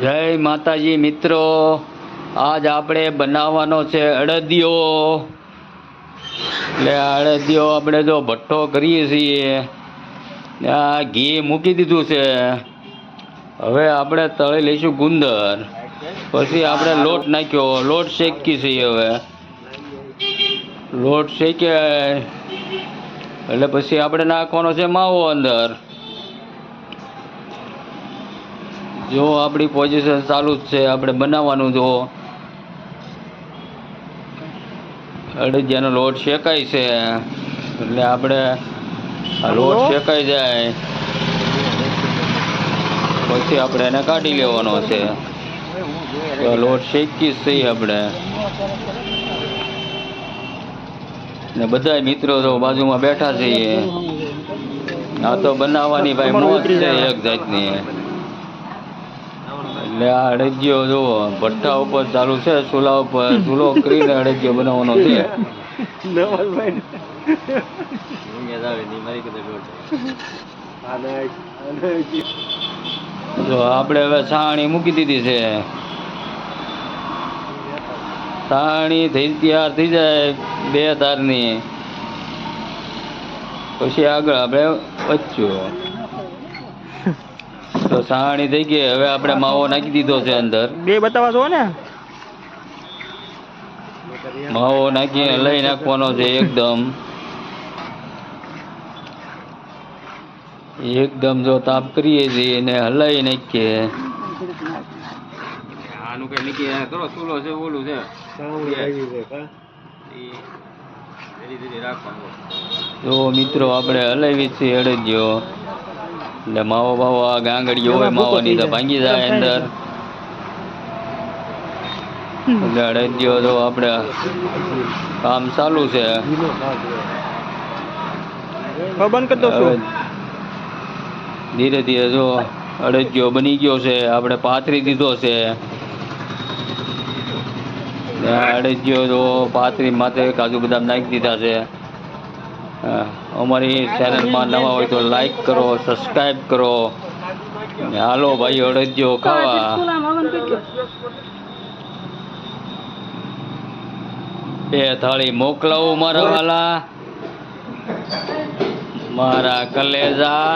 જય માતાજી મિત્રો. આજ આપણે બનાવવાનો છે અડદિયો. એટલે અડદિયો આપણે જો ભઠ્ઠો કરીએ છીએ આ ઘી મૂકી દીધું છે. હવે આપણે તળી લઈશું ગુંદર. પછી આપણે લોટ નાખ્યો. લોટ શેકી છીએ હવે. લોટ શેકે એટલે પછી આપણે નાખવાનો છે માવો અંદર. જો આપણી પોઝિશન ચાલુ જ છે આપણે બનાવવાનું જો. અડદિયાનો લોટ શેકાય છે એટલે આપણે લોટ શેકાઈ જાય. પછી આપણે એને કાઢી લેવાનો છે. તો લોટ શેકી છીએ આપણે. ને બધા મિત્રો તો બાજુમાં બેઠા છીએ. આ તો બનાવવાની ભાઈ મોજ છે એક જાતની. એટલે આ અડદિયો જુઓ ભઠ્ઠા ઉપર ચાલુ છે ચૂલા ઉપર ચૂલો કરીને અડદિયો બનાવવાનો છે. જો આપણે હવે સાણી મૂકી દીધી છે. સાણી થઈ તૈયાર થઈ જાય બે તારની પછી આગળ આપણે વચ્ચું તો સાણી થઈ ગઈ. હવે આપણે માવો નાખી દીધો છે અંદર. બે બતાવા છો ને? માવો નાખીને લઈ નાખવાનો છે એકદમ. એકદમ જો તાપ કરીએ છીએ ને હલાવી નાખીએ. આનું કઈ નક્કી કરો ચૂલો છે ઓલું છે. જો મિત્રો આપણે હલાવી છીએ અડદિયો. એટલે માવો બાવો આ ગાંગડીઓ હોય માવાની તો ભાંગી જાય અંદર. એટલે અડદિયો તો આપણે કામ ચાલુ છે. ધીરે ધીરે જો અડદિયો બની ગયો છે આપણે પાથરી દીધો છે. અડદિયો તો પાથરી માથે કાજુ બદામ નાખી દીધા છે. અમારી ચેનલમાં નવા હોય તો લાઈક કરો સબસ્ક્રાઈબ કરો. હાલો ભાઈ અડદિયો ખાવા. બે થાળી મોકલાવું મારા વાલા. મારા કલેજા.